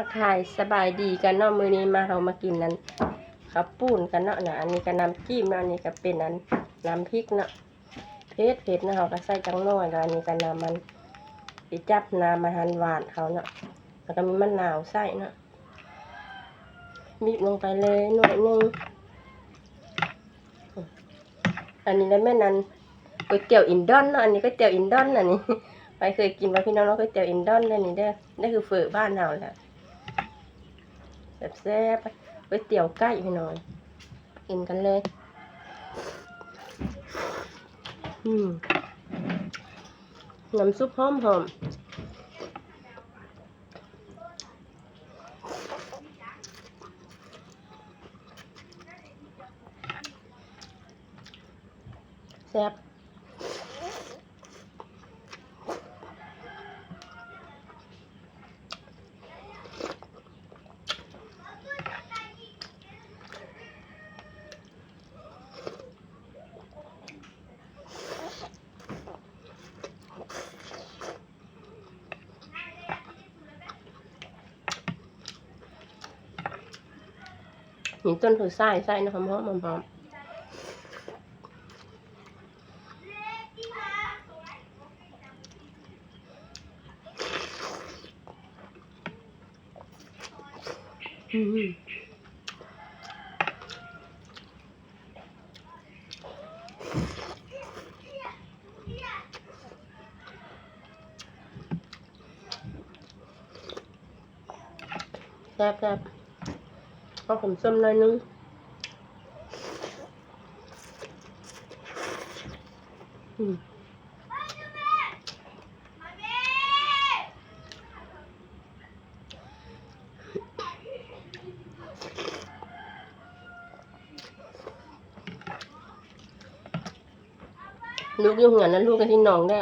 ทักทายสบายดีกันเนาะมื้อนี้มาเรามากินนั้นข้าวปุ้นกันเนาะนะอันนี้ก็น้ำจิ้มเนาะอันนี้ก็เป็นอันน้ำพริกเนาะเผ็ดเผ็ดนะเราก็ใส่จังน้อยแล้วอันนี้ก็น้ำมันไปจับน้ำอาหารหวานเขาเนาะแล้วก็มีมะนาวใส่เนาะบีบลงไปเลยหน่อยหนึงอันนี้แล้วแม่นั้นก๋วยเตี๋ยวอินดอนเนาะอันนี้ก๋วยเตี๋ยวอินดอนอันนี้ไปเคยกินว่าพี่น้องเนาะก๋วยเตี๋ยวอินดอนเด้อนี่เด้อนี่คือเฟอบ้านเราแหละ แบบแซ่บๆก๋วยเตี๋ยวไก่พี่น้องกินกันเลย อืมน้ำซุปหอมหอมแซ่บ นี่ต้นถือไส้ไส้นะหอมหอมหอมหอมอืมแซ่บแซ่บ เอาผมส้มหน่อยนึงอืมลูกอยุ่งเหงนนั้นลูกกันที่หนองได้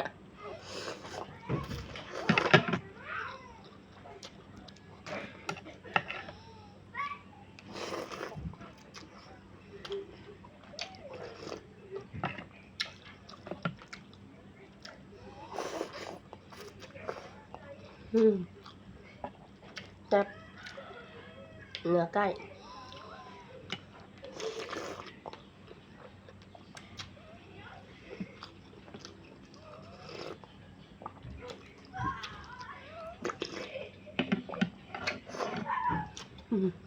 อืมแซ่บเนื้อไก่อืม